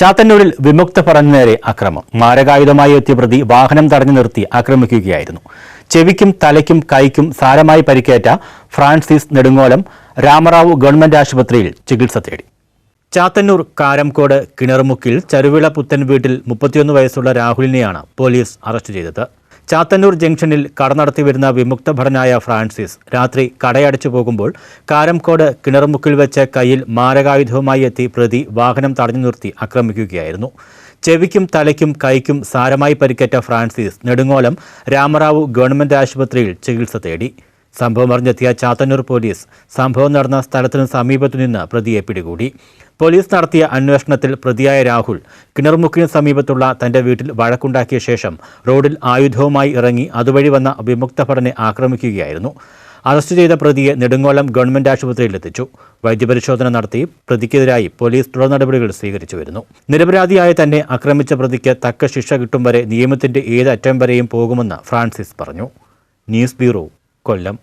ചാത്തന്നൂരിൽ വിമുക്ത പറഞ്ഞു നേരെ അക്രമം. മാരകായുധമായി എത്തിയ പ്രതി വാഹനം തടഞ്ഞു നിർത്തി ആക്രമിക്കുകയായിരുന്നു. ചെവിക്കും തലയ്ക്കും കൈക്കും സാരമായി പരിക്കേറ്റ ഫ്രാൻസിസ് നെടുങ്ങോലം രാമറാവു ഗവൺമെന്റ് ആശുപത്രിയിൽ ചികിത്സ തേടി. ചാത്തന്നൂർ കാരംകോട് കിണർമുക്കിൽ ചരുവിള പുത്തൻ വീട്ടിൽ മുപ്പത്തിയൊന്ന് വയസ്സുള്ള രാഹുലിനെയാണ് പോലീസ് അറസ്റ്റ് ചെയ്തത്. ചാത്തന്നൂർ ജംഗ്ഷനിൽ കട നടത്തി വരുന്ന വിമുക്ത ഭടനായ ഫ്രാൻസിസ് രാത്രി കടയടച്ചു പോകുമ്പോൾ കാരംകോട് കിണർമുക്കിൽ വെച്ച് കയ്യിൽ മാരകായുധവുമായി എത്തി പ്രതി വാഹനം തടഞ്ഞു നിർത്തി ആക്രമിക്കുകയായിരുന്നു. ചെവിക്കും തലയ്ക്കും കൈക്കും സാരമായി പരിക്കേറ്റ ഫ്രാൻസിസ് നെടുങ്ങോലം രാമറാവു ഗവൺമെന്റ് ആശുപത്രിയിൽ ചികിത്സ തേടി. സംഭവം അറിഞ്ഞെത്തിയ ചാത്തന്നൂർ പോലീസ് സംഭവം നടന്ന സ്ഥലത്തിന് സമീപത്തു നിന്ന് പ്രതിയെ പിടികൂടി. പോലീസ് നടത്തിയ അന്വേഷണത്തിൽ പ്രതിയായ രാഹുൽ കിണർമുക്കിന് സമീപത്തുള്ള തന്റെ വീട്ടിൽ വഴക്കുണ്ടാക്കിയ ശേഷം റോഡിൽ ആയുധവുമായി ഇറങ്ങി അതുവഴി വന്ന വിമുക്ത ഭടനെ ആക്രമിക്കുകയായിരുന്നു. അറസ്റ്റ് ചെയ്ത പ്രതിയെ നെടുങ്ങോലം ഗവൺമെന്റ് ആശുപത്രിയിൽ എത്തിച്ചു. വൈദ്യപരിശോധന നടത്തി പ്രതിക്കെതിരായി പോലീസ് തുടർ നടപടികൾ സ്വീകരിച്ചു വരുന്നു. നിരപരാധിയായ തന്നെ ആക്രമിച്ച പ്രതിക്ക് തക്ക ശിക്ഷ കിട്ടും വരെ നിയമത്തിന്റെ ഏത് അറ്റം വരെയും പോകുമെന്ന് ഫ്രാൻസിസ് പറഞ്ഞു. ന്യൂസ് ബ്യൂറോ കൊല്ലം